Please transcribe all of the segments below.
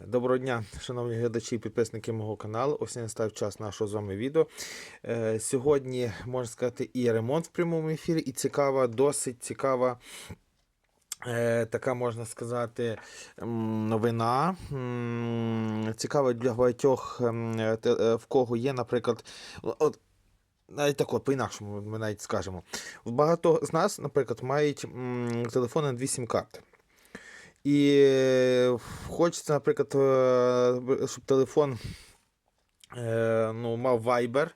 Доброго дня, шановні глядачі і підписники мого каналу. Ось настав час нашого з вами відео. Е, Сьогодні, можна сказати, і ремонт в прямому ефірі, і цікава, досить цікава. е, Така можна сказати новина. Цікава для багатьох, е, в кого є, наприклад, от, навіть тако, по-інакшому ми навіть скажемо. Багато з нас, наприклад, мають телефони на дві сім-карти. І е, хочеться, наприклад, е, щоб телефон е, ну, мав Viber.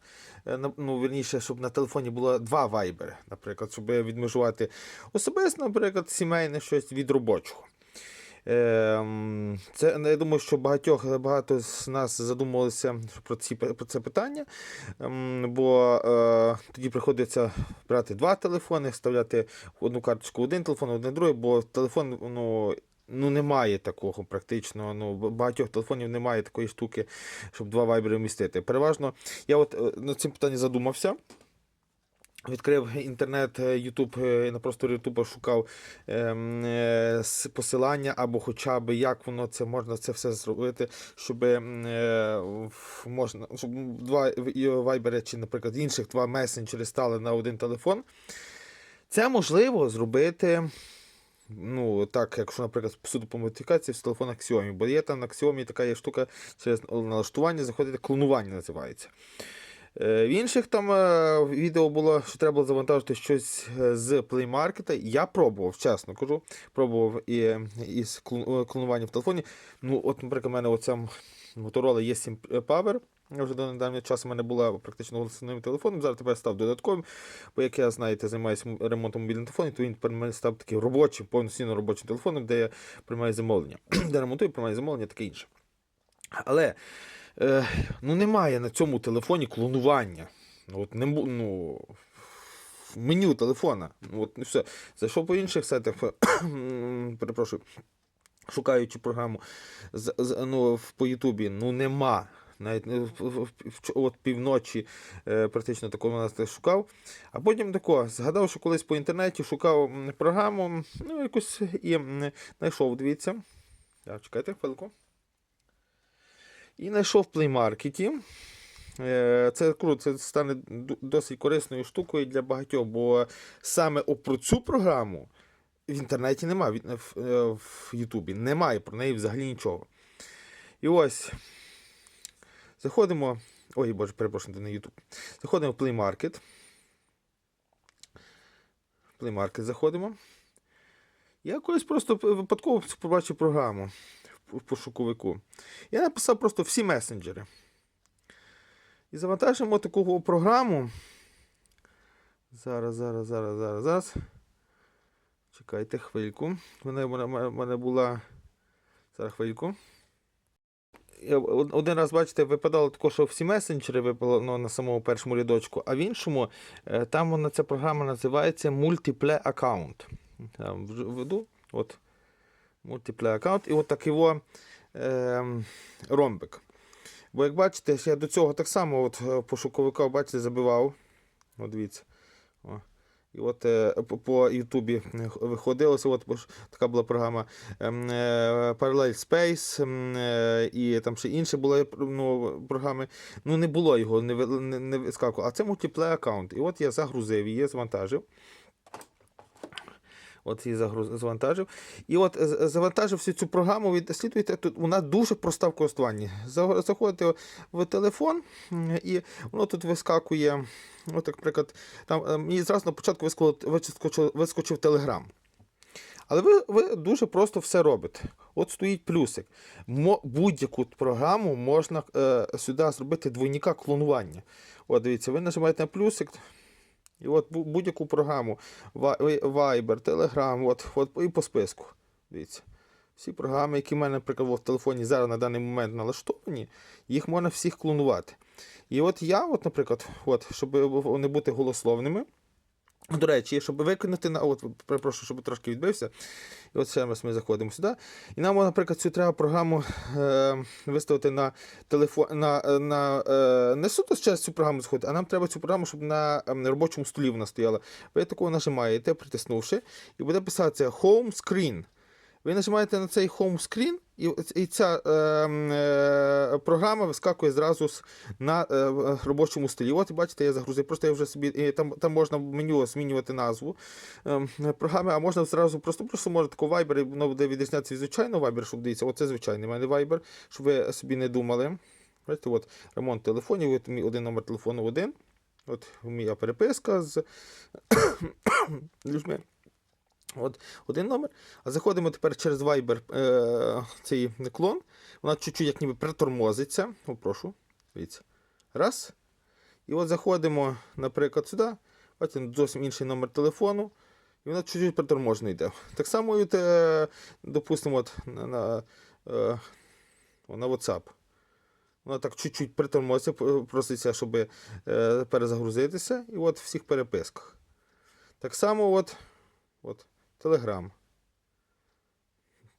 Ну, вірніше, щоб на телефоні було два Viber, наприклад, щоб відмежувати особисто, наприклад, сімейне щось від робочого. Ем, Це, я думаю, що багатьох, багато з нас задумувалися про, ці, про це питання, ем, бо е, тоді приходиться брати два телефони, вставляти одну карточку один телефон, один другий, бо телефон ну, ну, немає такого практично. Ну, багатьох телефонів немає такої штуки, щоб два вайбери вмістити. Переважно, я от е, над цим питанням задумався. Відкрив інтернет, е, Ютуб е, на просторі Ютуба шукав ем, е, посилання або хоча б як воно це можна це все зробити, щоб е, можна, щоб два вайбери чи, наприклад, інших два месенджери стали на один телефон. Це можливо зробити. Ну, так, якщо, наприклад, суду по модифікації з телефона Xiaomi, бо є там на Xiaomi така є штука через налаштування, заходити клонування називається. Е, В інших там е, відео було, що треба було завантажити щось е, з Play Market. Я пробував, чесно кажу, пробував і, і з клон- е, клонуванням в телефоні. Ну, от, наприклад, у мене оця Motorola E7 Power. Вже до недавнього часу в мене була практично голосовним телефоном, зараз тепер став додатковим, бо як я знаєте, займаюся ремонтом мобільних телефонів, то він тепер став таким робочим, повноцінно робочим телефоном, де я приймаю замовлення. де ремонтую, приймаю замовлення, таке інше. Але е, ну, немає на цьому телефоні клонування. Ну, От не, ну, меню телефона. Ну, От, все. Зайшов по інших сайтах, перепрошую, шукаючи програму з, з, ну, по Ютубі, ну нема. Навіть в- от півночі е, практично такого нас шукав. А потім тако, згадав, що колись по інтернеті шукав програму, ну якось і знайшов, дивіться. Так, чекайте хвилку. І знайшов в. Е, Це круто, це стане досить корисною штукою для багатьох, бо саме про цю програму в інтернеті немає, е, в Ютубі немає про неї взагалі нічого. І ось заходимо. Ой, боже, перепрошую, не Ютуб. Заходимо в Play Market. Play Market заходимо. Я колись просто випадково побачив програму в пошуковику. Я написав просто всі месенджери. І завантажимо таку програму. Зараз, зараз, зараз, зараз, зараз. Чекайте хвильку. У мене- мене була. Зараз хвильку. Один раз, бачите, випадало тако, що всі месенджери випало ну, на самому першому рядочку, а в іншому е, там вона, ця програма називається Multiple Account. Там введу. От. Multiple Account. І от такий во, е, ромбик. Бо як бачите, я до цього так само от, е, пошуковика, бачите, забивав. От дивіться. О. І от е, по- Ютубі виходилося, от така була програма ем, е, Parallel Space, ем, е, і там ще інші були ну, програми. Ну, не було його, не, не, не вискакувало. А це мультиплеєр аккаунт. І от я загрузив її, завантажив. От її завантажив. І от е, завантажив цю програму, відслідуєте, тут вона дуже проста в користуванні. Заходите в телефон, і воно тут вискакує. От, наприклад, там е, мені зразу на початку вискочив, вискочив, Телеграм. Але ви, ви дуже просто все робите. От стоїть плюсик. Будь-яку програму можна е, сюди зробити двойника клонування. От дивіться, ви нажимаєте на плюсик. І от будь-яку програму Viber, Telegram, от, от і по списку. Дивіться. Всі програми, які в мене, наприклад, в телефоні зараз на даний момент налаштовані, їх можна всіх клонувати. І от я, от, наприклад, от, щоб не бути голословними. До речі, щоб виконати на. От, перепрошую, щоб трошки відбився. І от ще раз ми заходимо сюди. І нам, наприклад, цю треба програму е, виставити на телефон. На, е, на, е, не суто через цю програму заходити, а нам треба цю програму, щоб на, е, робочому столі вона стояла. Ви такого нажимаєте, притиснувши, і буде писатися Home Screen. Ви нажимаєте на цей home screen, і, і ця е, е, програма вискакує зразу на е, робочому столі. От бачите, я загрузив. Просто я вже собі і там, там можна меню змінювати назву е, програми, а можна зразу просто просто може тако Viber, і воно буде відрізнятися від звичайного Viber, щоб дивіться, оце звичайний в мене Viber, щоб ви собі не думали. Бачите, от ремонт телефонів, от мій один номер телефону один. От моя переписка з людьми. От один номер. А заходимо тепер через Viber е, цей клон. Вона чуть-чуть як ніби притормозиться. О, прошу. Дивіться. Раз. І от заходимо, наприклад, сюди. Бачите, зовсім інший номер телефону. І вона чуть-чуть приторможено йде. Так само, от, е, допустимо, от, на, на, е, на WhatsApp. Вона так чуть-чуть притормозиться, проситься, щоб е, перезагрузитися. І от в всіх переписках. Так само, от, от Telegram.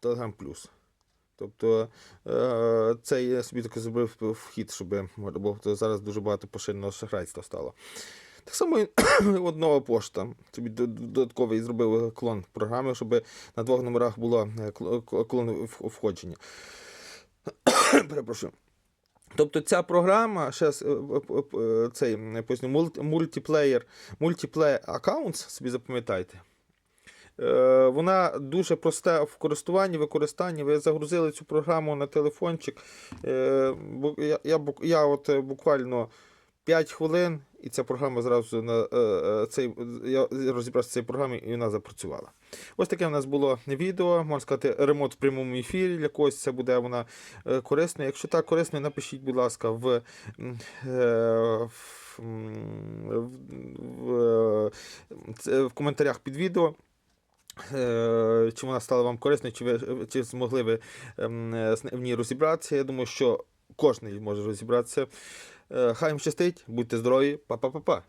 Telegram Plus. Тобто е, це я собі таки зробив вхід, щоб бо зараз дуже багато поширеного шахрайства стало. Так само і от пошта. Д- додатковий зробив клон програми, щоб на двох номерах було е, клон входження. Перепрошую. Тобто ця програма, зараз цей поясню, мульт- мультиплеєр, мультиплеєр аккаунт, собі запам'ятайте. Е, Вона дуже проста в користуванні, використанні. Ви загрузили цю програму на телефончик. Е, Я, я, я от е, буквально 5 хвилин, і ця програма зразу на цей, я розібрався в цій програмі, і вона запрацювала. Ось таке в нас було відео, можна сказати, ремонт в прямому ефірі. Для когось це буде вона корисною. Якщо так корисно, напишіть, будь ласка, в. в, в, в, в коментарях під відео. Е, Чи вона стала вам корисною, чи ви чи змогли ви ем, в ній розібратися? Я думаю, що кожен може розібратися. Е, Хай вам щастить, будьте здорові, па-па-па-па.